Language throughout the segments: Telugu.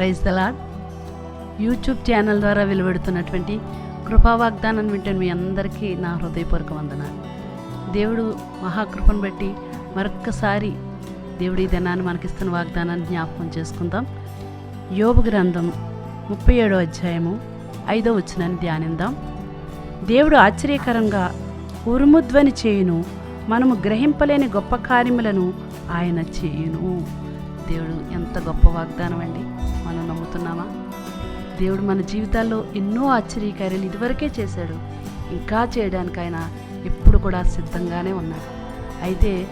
ప్రైజ్ దలాడ్ యూట్యూబ్ ఛానల్ ద్వారా వెలువడుతున్నటువంటి కృపా వాగ్దానం వింటే మీ అందరికీ నా హృదయపూర్వక వందనాలు. దేవుడు మహాకృపను బట్టి మరొక్కసారి దేవుడి ఈ దినాన్ని మనకిస్తున్న వాగ్దానాన్ని జ్ఞాపకం చేసుకుందాం. యోబు గ్రంథం ముప్పై ఏడో అధ్యాయము ఐదో వచ్చినని ధ్యానిందాం. దేవుడు ఆశ్చర్యకరంగా ఉరుముధ్వని చేయును మనము గ్రహింపలేని గొప్ప కార్యములను ఆయన చేయును. దేవుడు ఎంత గొప్ప వాగ్దానం అండి మనం నమ్ముతున్నామా? దేవుడు మన జీవితాల్లో ఎన్నో ఆశ్చర్యకార్యాలు ఇదివరకే చేశాడు. ఇంకా చేయడానికి ఆయన ఎప్పుడు కూడా సిద్ధంగానే ఉన్నాడు. అయితే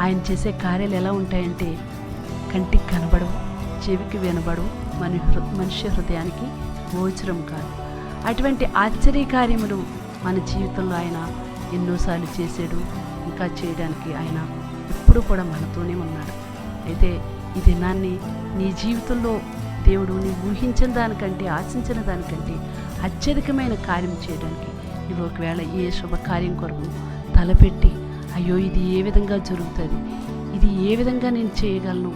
ఆయన చేసే కార్యాలు ఎలా ఉంటాయంటే కంటికి కనబడవు చెవికి వినబడవు మన హృ- మనుష్య హృదయానికి గోచరం కాదు. అటువంటి ఆశ్చర్య కార్యములు మన జీవితంలో ఆయన ఎన్నోసార్లు చేశాడు ఇంకా చేయడానికి ఆయన ఎప్పుడు కూడా మనతోనే ఉన్నాడు. అయితే ఈ దినాన్ని నీ జీవితంలో దేవుడు నీ ఊహించిన దానికంటే ఆశించిన దానికంటే అత్యధికమైన కార్యం చేయడానికి నువ్వు ఒకవేళ ఏ శుభకార్యం కొరకు తలపెట్టి అయ్యో ఇది ఏ విధంగా జరుగుతుంది? ఇది ఏ విధంగా నేను చేయగలను?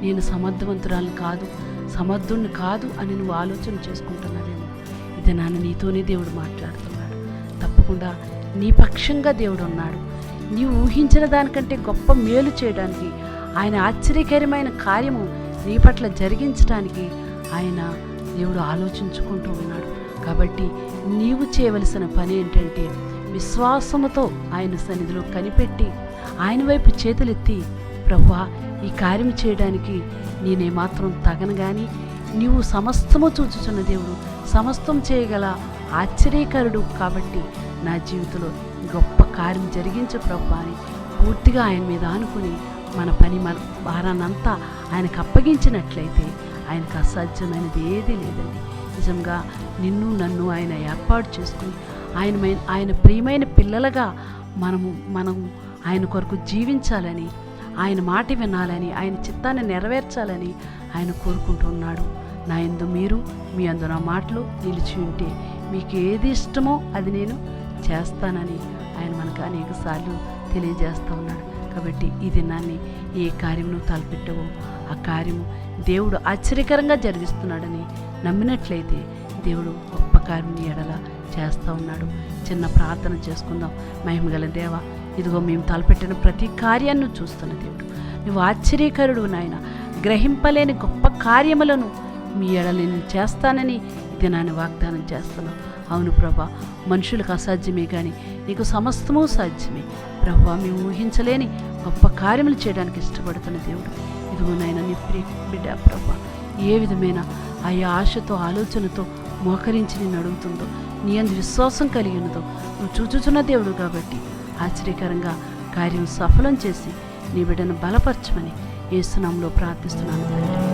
నేను సమర్థవంతురాలు కాదు సమర్థుణ్ణి కాదు అని నువ్వు ఆలోచన చేసుకుంటున్నావేమో. ఇది నాన్న నీతోనే దేవుడు మాట్లాడుతున్నాడు. తప్పకుండా నీ పక్షంగా దేవుడు ఉన్నాడు. నీవు ఊహించిన దానికంటే గొప్ప మేలు చేయడానికి ఆయన ఆశ్చర్యకరమైన కార్యము నీ పట్ల జరిగించడానికి ఆయన దేవుడు ఆలోచించుకుంటూ ఉన్నాడు. కాబట్టి నీవు చేయవలసిన పని ఏంటంటే విశ్వాసముతో ఆయన సన్నిధిలో కనిపెట్టి ఆయన వైపు చేతులెత్తి ప్రభువా ఈ కార్యం చేయడానికి నేనేమాత్రం తగను కానీ నీవు సమస్తము చూచుచున్న దేవుడు సమస్తం చేయగల ఆశ్చర్యకరుడు కాబట్టి నా జీవితంలో గొప్ప కార్యం జరిగించు ప్రభు అని పూర్తిగా ఆయన మీద అనుకుని మన పని మన భారాన్నంతా ఆయనకు అప్పగించినట్లయితే ఆయనకు అసాధ్యమైనది ఏదీ లేదండి. నిజంగా నిన్ను నన్ను ఆయన ఏర్పాటు చేసుకుని ఆయన ఆయన ప్రియమైన పిల్లలుగా మనము మనం ఆయన కొరకు జీవించాలని ఆయన మాట వినాలని ఆయన చిత్తాన్ని నెరవేర్చాలని ఆయన కోరుకుంటున్నాడు. నా ఎందు మీరు మీ అందు నా మాటలు నిలిచి ఉంటే మీకు ఏది ఇష్టమో అది నేను చేస్తానని ఆయన మనకు అనేకసార్లు తెలియజేస్తూ ఉన్నాడు. కాబట్టి ఈ దినాన్ని ఏ కార్యమును తలపెట్టవో ఆ కార్యము దేవుడు ఆశ్చర్యకరంగా జరిగిస్తున్నాడని నమ్మినట్లయితే దేవుడు గొప్ప కార్యం ఎడల చేస్తూ ఉన్నాడు. చిన్న ప్రార్థన చేసుకుందాం. మహిమగల దేవ ఇదిగో మేము తలపెట్టిన ప్రతి కార్యాన్ని చూస్తున్న దేవుడు. నువ్వు ఆశ్చర్యకరుడు నాయన. గ్రహింపలేని గొప్ప కార్యములను మీ ఎడల నేను చేస్తానని దినాన్ని వాగ్దానం చేస్తున్నావు. అవును ప్రభా మనుషులకు అసాధ్యమే కానీ నీకు సమస్తము సాధ్యమే. ప్రభా మేము ఊహించలేని గొప్ప కార్యములు చేయడానికి ఇష్టపడుతున్న దేవుడు. ఇదిగో నాయన నీ ప్రియ బిడ్డ ప్రభా ఏ విధమైన ఆయా ఆశతో ఆలోచనతో మోకరించి నేను అడుగుతుందో నీ అందు విశ్వాసం కలిగి ఉన్నదో నువ్వు చూచుచున్న దేవుడు కాబట్టి ఆశ్చర్యకరంగా కార్యం సఫలం చేసి నీ బిడ్డను బలపరచమని ఏసునాంలో ప్రార్థిస్తున్నాను తండ్రి.